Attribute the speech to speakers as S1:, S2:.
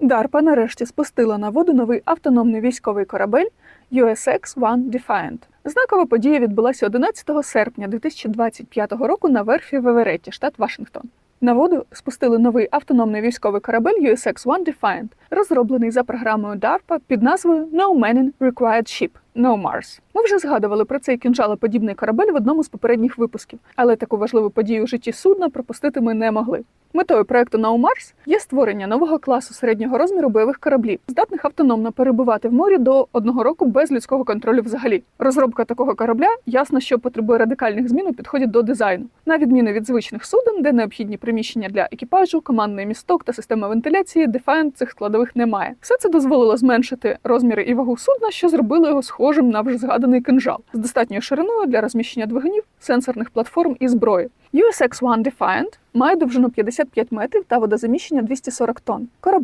S1: DARPA нарешті спустила на воду новий автономний військовий корабель USX-1 Defiant. Знакова подія відбулася 11 серпня 2025 року на верфі в штат Вашингтон. На воду спустили новий автономний військовий корабель USX-1 Defiant, розроблений за програмою DARPA під назвою No Manning Required Ship No Mars. Ми вже згадували про цей кінжалоподібний корабель в одному з попередніх випусків, але таку важливу подію у житті судна пропустити ми не могли. Метою проекту Mars є створення нового класу середнього розміру бойових кораблів, здатних автономно перебувати в морі до одного року без людського контролю взагалі. Розробка такого корабля ясно, що потребує радикальних змін у підході до дизайну, на відміну від звичних суден, де необхідні приміщення для екіпажу, командний місток та система вентиляції, Defiant цих складових немає. Все це дозволило зменшити розміри і вагу судна, що зробило його схожим на вже згаданий кинжал з достатньою шириною для розміщення двигунів, сенсорних платформ і зброї. USX-1 Defiant має довжину 55 метрів та водозаміщення 240 тонн. Корабель